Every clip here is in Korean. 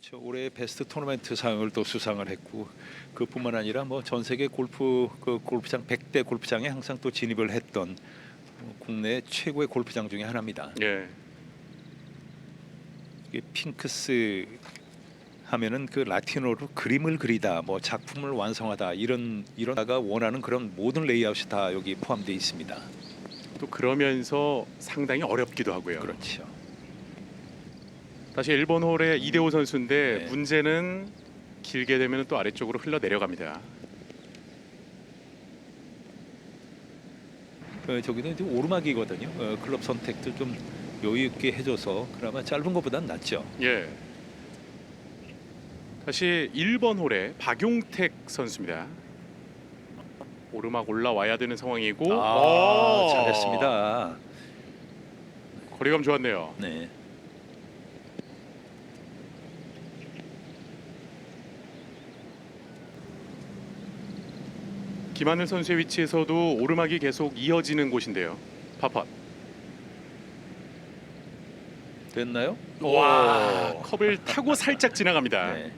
그렇죠. 올해 베스트 토너먼트 상을 또 수상을 했고 그뿐만 아니라 뭐 전 세계 골프 그 골프장 100대 골프장에 항상 또 진입을 했던 어, 국내 최고의 골프장 중에 하나입니다. 예. 이게 핑크스 하면은 그 라틴어로 그림을 그리다, 뭐 작품을 완성하다 이런 이런가 원하는 그런 모든 레이아웃이 다 여기 포함되어 있습니다. 또 그러면서 상당히 어렵기도 하고요. 그렇죠. 다시 1번 홀의 이대호 선수인데 네. 문제는 길게 되면 또 아래쪽으로 흘러 내려갑니다. 그 저기도 이제 오르막이거든요. 어, 클럽 선택도 좀 여유 있게 해줘서 그나마 짧은 것보단 낫죠. 예. 다시 1번 홀에 박용택 선수입니다. 오르막 올라와야 되는 상황이고 아, 오! 잘했습니다. 거리감 좋았네요. 네. 김하늘 선수의 위치에서도 오르막이 계속 이어지는 곳인데요. 파팟. 됐나요? 와, 오. 컵을 타고 살짝 지나갑니다. 네.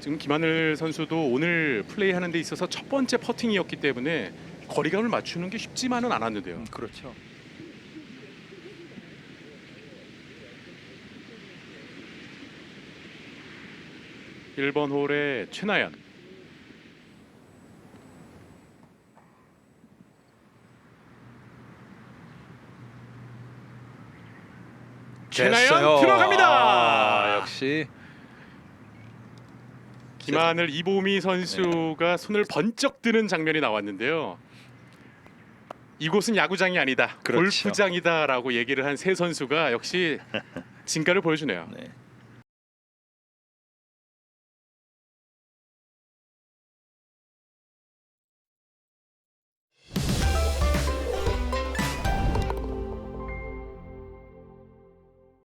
지금 김하늘 선수도 오늘 플레이하는 데 있어서 첫 번째 퍼팅이었기 때문에 거리감을 맞추는 게 쉽지만은 않았는데요. 음, 그렇죠. 1번 홀의 최나연. 최나연 됐어요. 들어갑니다. 아, 역시 김하늘 이보미 선수가 손을 번쩍 드는 장면이 나왔는데요. 이곳은 야구장이 아니다, 그렇죠. 골프장이다라고 얘기를 한 세 선수가 역시 진가를 보여주네요. 네.